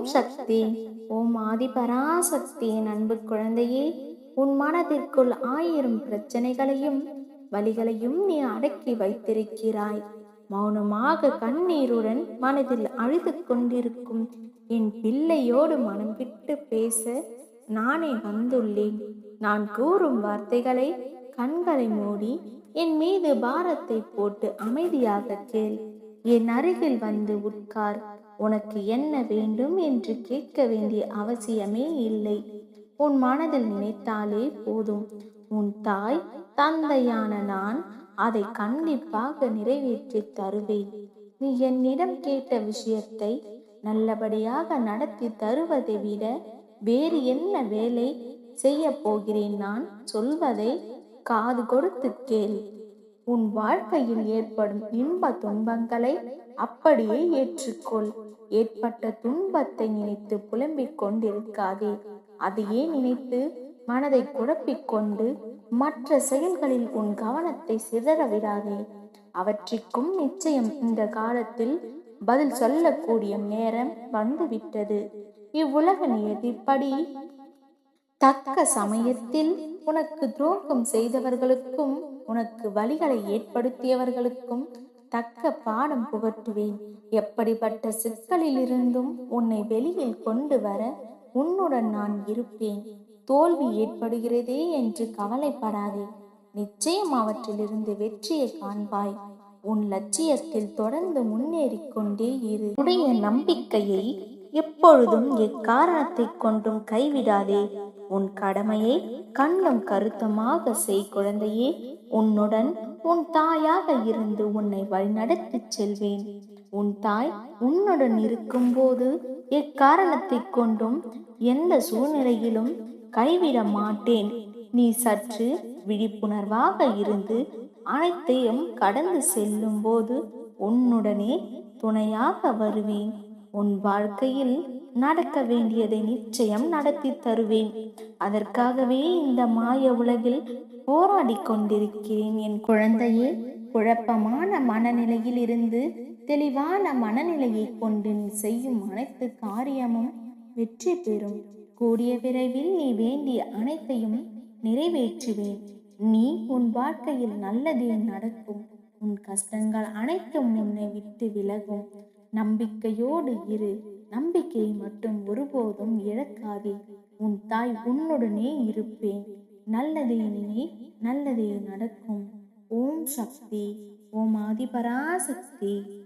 ஓம் சக்தி. ஓம் ஆதிபராசக்தியின் அன்பு குழந்தையே உன் மனதிற்குள் ஆயிரம் பிரச்சனைகளையும் வலிகளையும் நீ அடக்கி வைத்திருக்கிறாய். மௌனமாக கண்ணீருடன் மனதில் அழுது கொண்டிருக்கும் என் பிள்ளையோடு மனம் விட்டு பேச நானே வந்துள்ளேன். நான் கூறும் வார்த்தைகளை கண்களை மூடி என் மீது பாரத்தை போட்டு அமைதியாக கேள். என் அருகில் வந்து உட்கார். உனக்கு என்ன வேண்டும் என்று கேட்க வேண்டிய அவசியமே இல்லை. உன் மனதில் நினைத்தாலே போதும். உன் தாய் தந்தையான நான் அதை கண்டிப்பாக நிறைவேற்றி தருவேன். நீ என்னிடம் கேட்ட விஷயத்தை நல்லபடியாக நடத்தி தருவதை விட வேறு என்ன வேலை செய்ய போகிறேன் நான் சொல்வதை காது கொடுத்து கேள். உன் வாழ்க்கையில் ஏற்படும் இன்ப துன்பங்களை அப்படியே ஏற்றுக்கொள். ஏற்பட்ட துன்பத்தை நினைத்து புலம்பிக் கொண்டிருக்காதே. அதையே நினைத்து மனதை குழப்பிக் கொண்டு மற்ற செயல்களில் உன் கவனத்தை சிதற விடாதே. அவற்றிற்கும் நிச்சயம் இந்த காலத்தில் பதில் சொல்லக்கூடிய நேரம் வந்துவிட்டது. இவ்வுலக நியதிப்படி தக்க சமயத்தில் உனக்கு துரோகம் செய்தவர்களுக்கும் உனக்கு வழிகளை ஏற்படுத்தியவர்களுக்கும் தக்க பாடம் புகட்டுவேன். எப்படிப்பட்ட சிக்கலிலிருந்தும் உன்னை வெளியில் கொண்டு வர உன்னுடன் நான் இருப்பேன். தோல்வி ஏற்படுகிறதே என்று கவலைப்படாதே. நிச்சயம் அவற்றிலிருந்து வெற்றியை காண்பாய். உன் லட்சியத்தில் தொடர்ந்து முன்னேறிக் கொண்டே இரு. உடைய நம்பிக்கையை எப்பொழுதும் எக்காரணத்தை கொண்டும் கைவிடாதே. உன் கடமையை கண்ணும் கருத்துமாக செய் குழந்தையே. உன்னுடன் உன் தாயாக இருந்து உன்னை வழிநடத்திச் செல்வேன். உன் தாய் உன்னுடன் இருக்கும்போது எக்காரணத்தை கொண்டும் எந்த சூழ்நிலையிலும் கைவிட மாட்டேன். நீ சற்று விழிப்புணர்வாக இருந்து அனைத்தையும் கடந்து செல்லும் போது உன்னுடனே துணையாக வருவேன். உன் வாழ்க்கையில் நடக்க வேண்டியதை நிச்சயம் நடத்தி தருவேன். அதற்காகவே இந்த மாய உலகில் போராடி கொண்டிருக்கிறேன் என் குழந்தையே. குழப்பமான மனநிலையில் இருந்து தெளிவான மனநிலையை கொண்டு நீ செய்யும் அனைத்து காரியமும் வெற்றி பெறும். கூடிய விரைவில் நீ வேண்டிய அனைத்தையும் நிறைவேற்றுவேன். நீ உன் வாழ்க்கையில் நல்லதே நடக்கும். உன் கஷ்டங்கள் அனைத்தும் உன்னை விட்டு விலகும். நம்பிக்கையோடு இரு. நம்பிக்கையை மட்டும் ஒருபோதும் இழக்காதே. உன் தாய் உன்னுடனே இருப்பேன். நல்லதே நினை நல்லதே நடக்கும். ஓம் சக்தி. ஓம் ஆதிபராசக்தி.